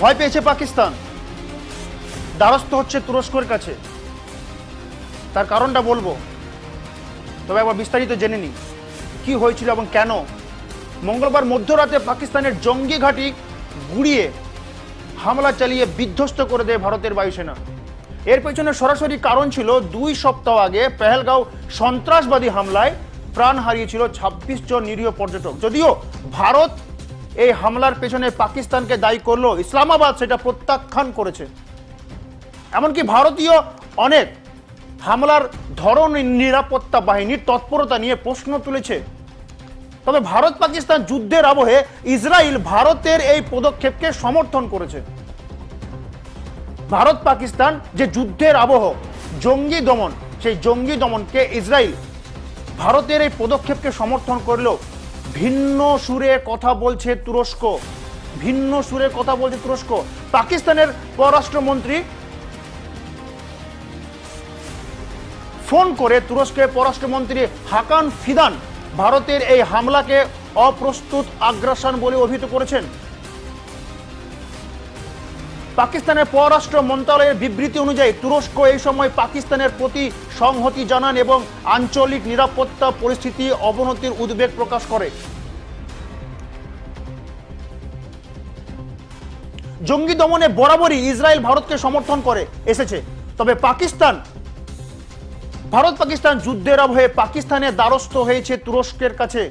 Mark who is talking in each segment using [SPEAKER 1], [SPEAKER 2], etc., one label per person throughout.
[SPEAKER 1] ভয় পেয়েছে পাকিস্তান। দ্বারস্থ হচ্ছে তুরস্কর কাছে। তার কারণটা বলব। তবে একবার বিস্তারিত জেনে নিই। কি হয়েছিল এবং কেন? মঙ্গলবার মধ্যরাতে পাকিস্তানের জঙ্গি ঘাঁটি গুড়িয়ে হামলা চালিয়ে বিধ্বস্ত করে দেয় ভারতের বায়ুসেনা। এর পেছনে সরাসরি কারণ ছিল, দুই সপ্তাহ আগে পেহেলগাঁও সন্ত্রাসবাদী হামলায় প্রাণ হারিয়েছিল ছাব্বিশ জন নিরীহ পর্যটক। যদিও ভারত এই হামলার পেছনে পাকিস্তানকে দায়ী করল ইসলামাবাদ, সেটা প্রত্যাখ্যান করেছে। এমনকি ভারতীয় অনেক হামলার ধরন নিরাপত্তা বাহিনীর তৎপরতা নিয়ে প্রশ্ন তুলেছে। তবে ভারত পাকিস্তান যুদ্ধের আবহে ইসরায়েল ভারতের এই পদক্ষেপকে সমর্থন করেছে। ভারত পাকিস্তান যে যুদ্ধের আবহ, জঙ্গি দমন, সেই জঙ্গি দমনকে ইসরায়েল ভারতের এই পদক্ষেপকে সমর্থন করলেও ভিন্ন সুরে কথা বলছে তুরস্ক। ভিন্ন সুরে কথা বলছে তুরস্ক। পাকিস্তানের পররাষ্ট্রমন্ত্রী ফোন করে তুরস্কের পররাষ্ট্রমন্ত্রী হাকান ফিদান ভারতের এই হামলাকে অপ্রস্তুত আগ্রাসন বলে অভিহিত করেছেন। পাকিস্তানের পররাষ্ট্র মন্ত্রণালয়ের বিবৃতি অনুযায়ী তুরস্ক এই সময় পাকিস্তানের প্রতি সংহতি জানান এবং আঞ্চলিক নিরাপত্তা পরিস্থিতি অবনতির উদ্বেগ প্রকাশ করে। জঙ্গি দমনে বরাবরই ইসরায়েল ভারতকে সমর্থন করে, এসেছে। তবে পাকিস্তান, ভারত পাকিস্তান যুদ্ধের আবহে পাকিস্তানের দ্বারস্থ হয়েছে তুরস্কের কাছে।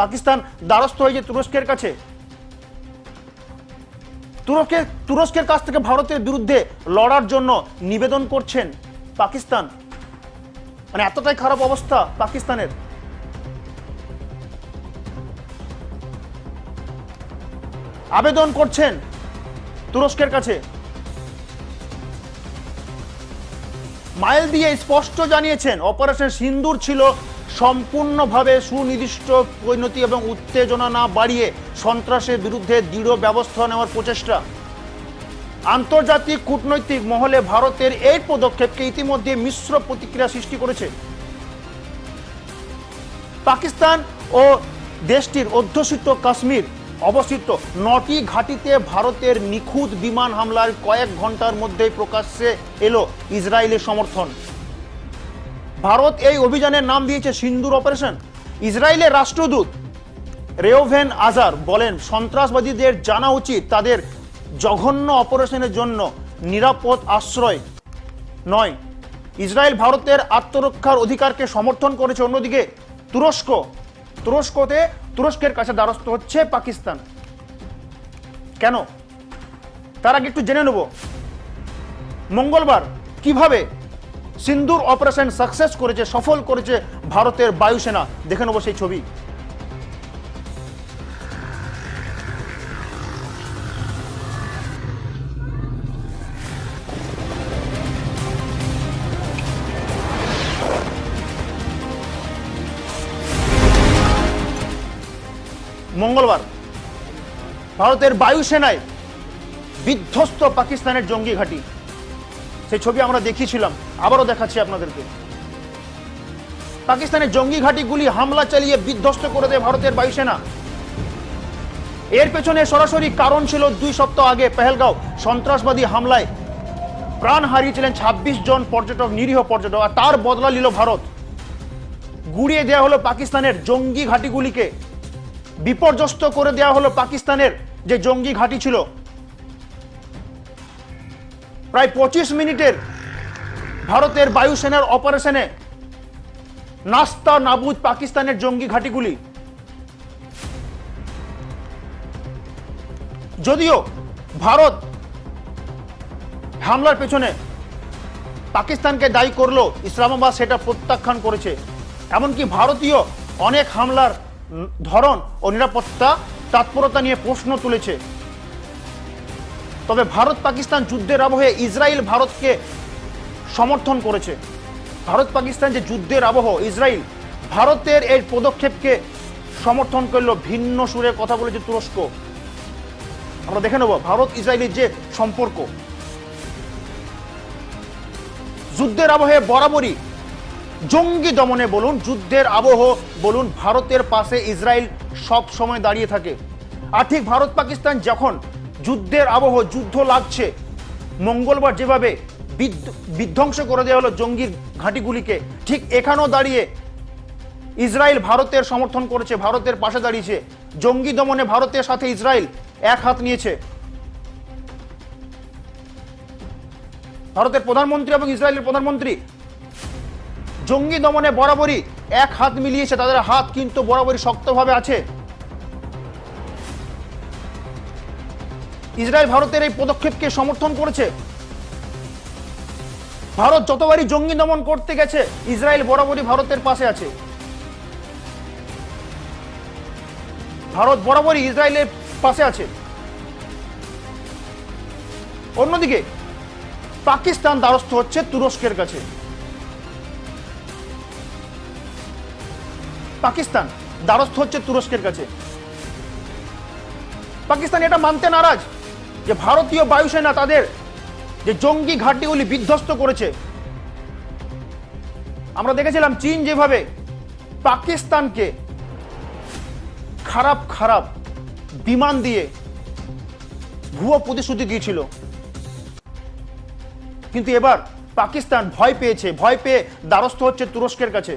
[SPEAKER 1] পাকিস্তান দ্বারস্থ হয়েছে তুরস্কের কাছে। তুরস্কের তুরস্কের কাছ থেকে ভারতের বিরুদ্ধে লড়ার জন্য নিবেদন করছেন পাকিস্তান। মানে এতটাই খারাপ অবস্থা পাকিস্তানের। আবেদন করছেন তুরস্কের কাছে। মাইল দিয়ে স্পষ্ট জানিয়েছেন, অপারেশন সিন্দুর ছিল সম্পূর্ণভাবে সুনির্দিষ্ট পরিণতি এবং উত্তেজনা না বাড়িয়ে সন্ত্রাসের বিরুদ্ধে দৃঢ় ব্যবস্থা নেওয়ার প্রচেষ্টা। আন্তর্জাতিক কূটনৈতিক মহলে ভারতের এই পদক্ষেপকে ইতিমধ্যে মিশ্র প্রতিক্রিয়া সৃষ্টি করেছে। পাকিস্তান ও দেশটির অধ্যুষিত কাশ্মীর অবস্থিত নটি ঘাঁটিতে ভারতের নিখুঁত বিমান হামলার কয়েক ঘণ্টার মধ্যেই প্রকাশ্যে এলো ইসরায়েলের সমর্থন। ভারত এই অভিযানের নাম দিয়েছে সিন্দুর অপারেশন। ইসরায়েলের রাষ্ট্রদূত রেওভেন আজার বলেন, সন্ত্রাসবাদীদের জানা উচিত তাদের জঘন্য অপারেশনের জন্য নিরাপদ আশ্রয় নয়। ইসরায়েল ভারতের আত্মরক্ষার অধিকারকে সমর্থন করেছে। অন্যদিকে তুরস্ক, তুরস্কতে, তুরস্কের কাছে দ্বারস্থ হচ্ছে পাকিস্তান। কেন? তার আগে একটু জেনে নেব। মঙ্গলবার কীভাবে সিন্দুর অপারেশন সাকসেস করেছে, সফল করেছে ভারতের বায়ুসেনা। দেখে নেব সেই ছবি। মঙ্গলবার, ভারতের বায়ুসেনায় বিধ্বস্ত পাকিস্তানের জঙ্গি ঘাঁটি। সেই ছবি আমরা দেখিয়েছিলাম, আবারও দেখাচ্ছি আপনাদেরকে। পাকিস্তানের জঙ্গি ঘাঁটিগুলি হামলা চালিয়ে বিধ্বস্ত করে দেয় ভারতের বায়ুসেনা এর পেছনে সরাসরি কারণ ছিল দুই সপ্তাহ আগে পেহেলগাঁও সন্ত্রাসবাদী হামলায় প্রাণ হারিয়েছিলেন ২৬ জন পর্যটক, নিরীহ পর্যটক, আর তার বদলা নিল ভারত। গুড়িয়ে দেওয়া হলো পাকিস্তানের জঙ্গি ঘাঁটিগুলিকে। বিপর্যস্ত করে দেওয়া হলো পাকিস্তানের যে জঙ্গি ঘাঁটি ছিল প্রায় পঁচিশ মিনিটের ভারতের বায়ুসেনার অপারেশনে নাস্তা নাবুদ পাকিস্তানের জঙ্গি ঘাঁটিগুলি। যদিও ভারত হামলার পেছনে পাকিস্তানকে দায়ী করল, ইসলামাবাদ সেটা প্রত্যাখ্যান করেছে। এমনকি ভারতীয় অনেক হামলার ধরন ও নিরাপত্তা তৎপরতা নিয়ে প্রশ্ন তুলেছে। তবে ভারত পাকিস্তান যুদ্ধের আবহে ইসরায়েল ভারতকে সমর্থন করেছে। ভারত পাকিস্তান যে যুদ্ধের আবহ, ইসরায়েল ভারতের এই পদক্ষেপকে সমর্থন করল ভিন্ন সুরে কথা বলেছে তুরস্ক। আমরা দেখে নেব ভারত ইসরায়েলের যে সম্পর্ক। যুদ্ধের আবহে বরাবরই জঙ্গি দমনে বলুন, যুদ্ধের আবহ বলুন, ভারতের পাশে ইসরায়েল সব সময় দাঁড়িয়ে থাকে। আর ঠিক ভারত পাকিস্তান যখন যুদ্ধের আবহ, যুদ্ধ লাগছে। মঙ্গলবার যেভাবে বিধ্ব- বিধ্বংস করে দেওয়া হলো জঙ্গির ঘাঁটিগুলিকে, ঠিক এখানেও দাঁড়িয়ে ইসরায়েল ভারতের সমর্থন করেছে, ভারতের পাশে দাঁড়িয়েছে। জঙ্গি দমনে ভারতের সাথে ইসরায়েল এক হাত নিয়েছে। ভারতের প্রধানমন্ত্রী এবং ইসরায়েলের প্রধানমন্ত্রী জঙ্গি দমনে বরাবরই এক হাত মিলিয়েছে, তাদের হাত কিন্তু বরাবরই শক্তভাবে আছে। ইসরায়েল ভারতের এই পদক্ষেপকে সমর্থন করেছে। ভারত যতবারই জঙ্গি দমন করতে গেছে, ইসরায়েল বরাবরই ভারতের পাশে আছে। ভারত বরাবরই ইসরায়েলের পাশে আছে। অন্যদিকে, পাকিস্তান দ্বারস্থ হচ্ছে তুরস্কের কাছে। পাকিস্তান দ্বারস্থ হচ্ছে তুরস্কের কাছে। পাকিস্তান এটা মানতে নারাজ। যে ভারতীয় বায়ুসেনা তাদের যে জঙ্গি ঘাঁটিগুলি বিধ্বস্ত করেছে। আমরা দেখেছিলাম চীন যেভাবে পাকিস্তানকে খারাপ খারাপ বিমান দিয়ে ভুয়ো প্রতিশ্রুতি দিয়েছিল। কিন্তু এবার পাকিস্তান ভয় পেয়েছে, ভয় পেয়ে দ্বারস্থ হচ্ছে তুরস্কের কাছে।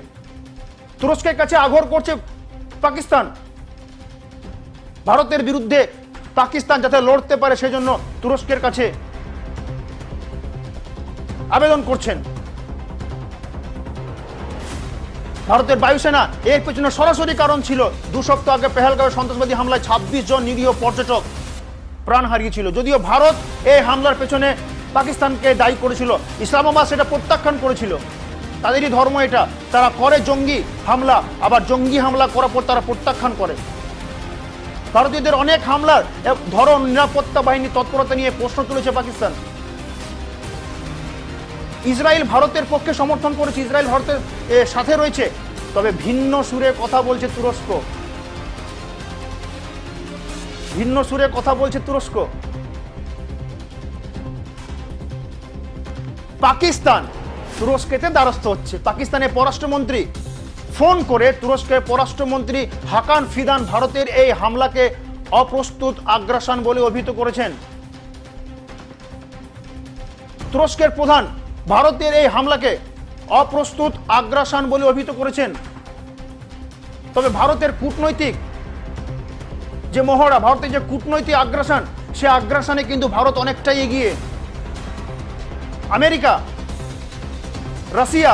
[SPEAKER 1] তুরস্কের কাছে আঘর করছে পাকিস্তান। ভারতের বিরুদ্ধে পাকিস্তান যাতে লড়তে পারে সেজন্য তুরস্কের কাছে আবেদন করছেন। ভারতের বায়ুসেনা, এর পেছনে সরাসরি কারণ ছিল। দু সপ্তাহ আগে পেহেলগাঁও সন্ত্রাসবাদী হামলায় ছাব্বিশ জন নিরীহ পর্যটক প্রাণ হারিয়েছিল। যদিও ভারত এই হামলার পেছনে পাকিস্তানকে দায়ী করেছিল। ইসলামাবাদ সেটা প্রত্যাখ্যান করেছিল। তাদেরই ধর্ম এটা। তারা করে জঙ্গি হামলা, আবার জঙ্গি হামলা করার পর তারা প্রত্যাখ্যান করে। ভারতীয়দের অনেক হামলার ধরন, নিরাপত্তা বাহিনী তৎপরতা নিয়ে প্রশ্ন তুলেছে পাকিস্তান। ইসরায়েল ভারতের পক্ষে সমর্থন করেছে, ইসরায়েল ভারতের সাথে রয়েছে। তবে ভিন্ন সুরে কথা বলছে তুরস্ক। ভিন্ন সুরে কথা বলছে তুরস্ক। পাকিস্তান তুরস্কেতে দ্বারস্থ হচ্ছে। পাকিস্তানের পররাষ্ট্রমন্ত্রী ফোন করে তুরস্কের পররাষ্ট্রমন্ত্রী হাকান ফিদান ভারতের এই হামলাকে অপ্রস্তুত আগ্রাসন বলে অভিহিত করেছেন। তুরস্কের প্রধান ভারতের এই হামলাকে অপ্রস্তুত আগ্রাসন বলে অভিহিত করেছেন। তবে ভারতের কূটনৈতিক যে মহড়া, ভারতের যে কূটনৈতিক আগ্রাসন, সে আগ্রাসনে কিন্তু ভারত অনেকটাই এগিয়ে। আমেরিকা, রাশিয়া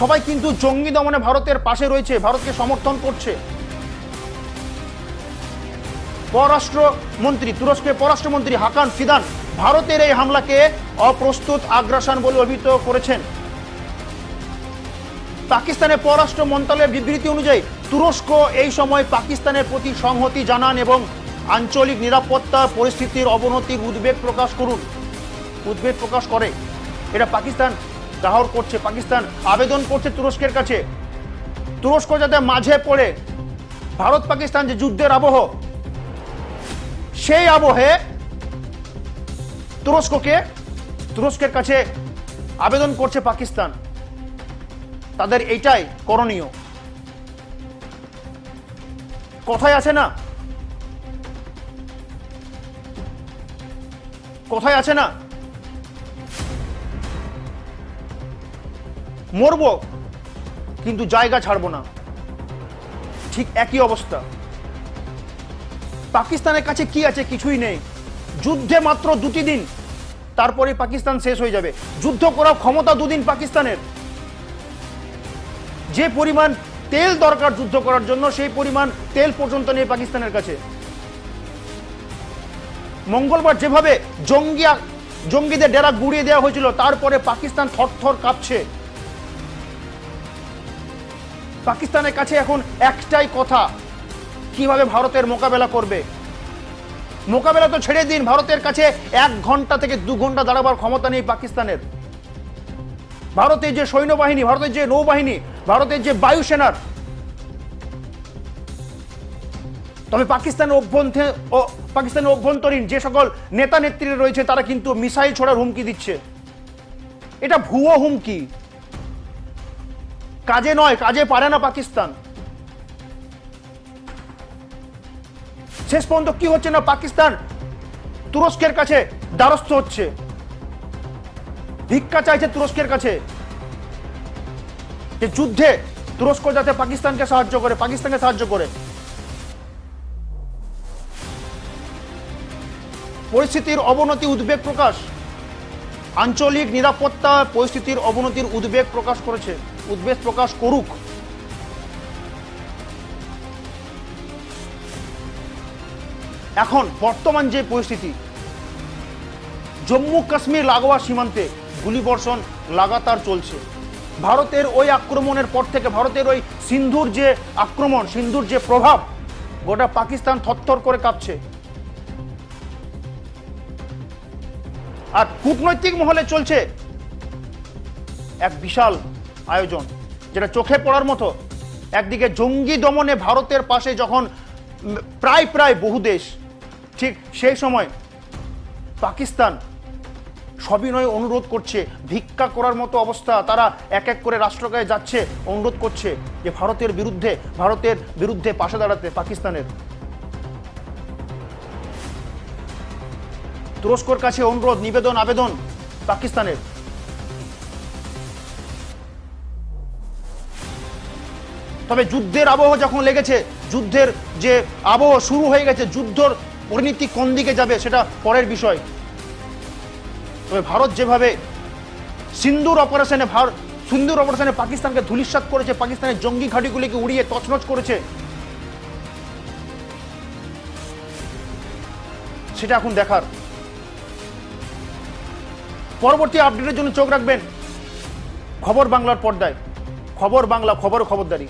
[SPEAKER 1] সবাই কিন্তু জঙ্গি দমনে ভারতের পাশে রয়েছে, ভারতকে সমর্থন করছে। পররাষ্ট্রমন্ত্রী, তুরস্কের পররাষ্ট্রমন্ত্রী হাকান ফিদান ভারতের এই হামলাকে অপ্রস্তুত আগ্রাসন বলে অভিহিত করেছেন। পাকিস্তানের পররাষ্ট্র মন্ত্রণালয়ের বিবৃতি অনুযায়ী, তুরস্ক এই সময় পাকিস্তানের প্রতি সংহতি জানান এবং আঞ্চলিক নিরাপত্তা পরিস্থিতির অবনতির উদ্বেগ প্রকাশ করুন। উদ্বেগ প্রকাশ করে। এটা পাকিস্তান জাহর করছে, পাকিস্তান আবেদন করছে তুরস্কের কাছে। তুরস্ক যাতে মাঝে পড়ে, ভারত পাকিস্তান যে যুদ্ধের আবহ, সেই আবহে তুরস্ককে, তুরস্কের কাছে আবেদন করছে পাকিস্তান। তাদের এইটাই করণীয়। কথায় আছে না? কথায় আছে না? মরব, কিন্তু জায়গা ছাড়বো না। ঠিক একই অবস্থা। পাকিস্তানের কাছে কি আছে কিছুই নেই। যুদ্ধে মাত্র দুটি দিন তারপরে পাকিস্তান শেষ হয়ে যাবে। যুদ্ধ করার ক্ষমতা দুদিন পাকিস্তানের। যে পরিমাণ তেল দরকার যুদ্ধ করার জন্য, সেই পরিমাণ তেল পর্যন্ত নেই পাকিস্তানের কাছে। মঙ্গলবার যেভাবে জঙ্গি জঙ্গিদের ডেরা গুড়িয়ে দেওয়া হয়েছিল, তারপরে পাকিস্তান থরথর কাঁপছে। পাকিস্তানের কাছে এখন একটাই কথা, কীভাবে ভারতের মোকাবেলা করবে? মোকাবেলা তো ছেড়ে দিন, ভারতের কাছে এক ঘণ্টা থেকে দু ঘণ্টা দাঁড়াবার ক্ষমতা নেই পাকিস্তানের। ভারতের যে সৈন্যবাহিনী, ভারতের যে নৌবাহিনী, ভারতের যে বায়ুসেনার, তবে পাকিস্তানের অভ্যন্তরে, ও, পাকিস্তানের অভ্যন্তরীণ যে সকল নেতা নেত্রীরা রয়েছে, তারা কিন্তু মিসাইল ছোড়ার হুমকি দিচ্ছে। এটা ভুয়ো হুমকি। কাজে নয়, কাজে পারে না পাকিস্তান। শেষ পর্যন্ত কি হচ্ছে না পাকিস্তান? তুরস্কের কাছে দ্বারস্থ হচ্ছে। ভিক্ষা চাইছে তুরস্কের কাছে। যে যুদ্ধে তুরস্ক যাতে পাকিস্তানকে সাহায্য করে, পাকিস্তানকে সাহায্য করে। পরিস্থিতির অবনতি উদ্বেগ প্রকাশ। আঞ্চলিক নিরাপত্তা পরিস্থিতির অবনতির উদ্বেগ প্রকাশ করেছে। উদ্বেগ প্রকাশ করুক। এখন বর্তমান যে পরিস্থিতি, জম্মু কাশ্মীর লাগোয়া সীমান্তে গুলিবর্ষণ লাগাতার চলছে। ভারতের ওই আক্রমণের পর থেকে ভারতের ওই সিন্ধুর যে আক্রমণ, সিন্ধুর যে প্রভাব, গোটা পাকিস্তান থরথর করে কাঁপছে। আর কূটনৈতিক মহলে চলছে এক বিশাল আয়োজন, যেটা চোখে পড়ার মতো। একদিকে জঙ্গি দমনে ভারতের পাশে যখন প্রায় প্রায় বহু দেশ, ঠিক সেই সময় পাকিস্তান সবিনয় অনুরোধ করছে, ভিক্ষা করার মতো অবস্থা, তারা এক এক করে রাষ্ট্রকায় যাচ্ছে, অনুরোধ করছে যে ভারতের বিরুদ্ধে ভারতের বিরুদ্ধে পাশে দাঁড়াতে পাকিস্তানের। তুরস্কর কাছে অনুরোধ, নিবেদন, আবেদন পাকিস্তানের। তবে যুদ্ধের আবহ যখন লেগেছে, যুদ্ধের যে আবহ শুরু হয়ে গেছে, যুদ্ধর পরিণতি কোন দিকে যাবে সেটা পরের বিষয়। তবে ভারত যেভাবে সিন্দুর অপারেশনে ভারত সিন্দুর অপারেশনে পাকিস্তানকে ধুলিস্বাত করেছে, পাকিস্তানের জঙ্গি ঘাঁটিগুলিকে উড়িয়ে তছনছ করেছে, সেটা এখন দেখার। পরবর্তী আপডেটের জন্য চোখ রাখবেন খবর বাংলার পর্দায়। খবর বাংলা খবর খবরদারি।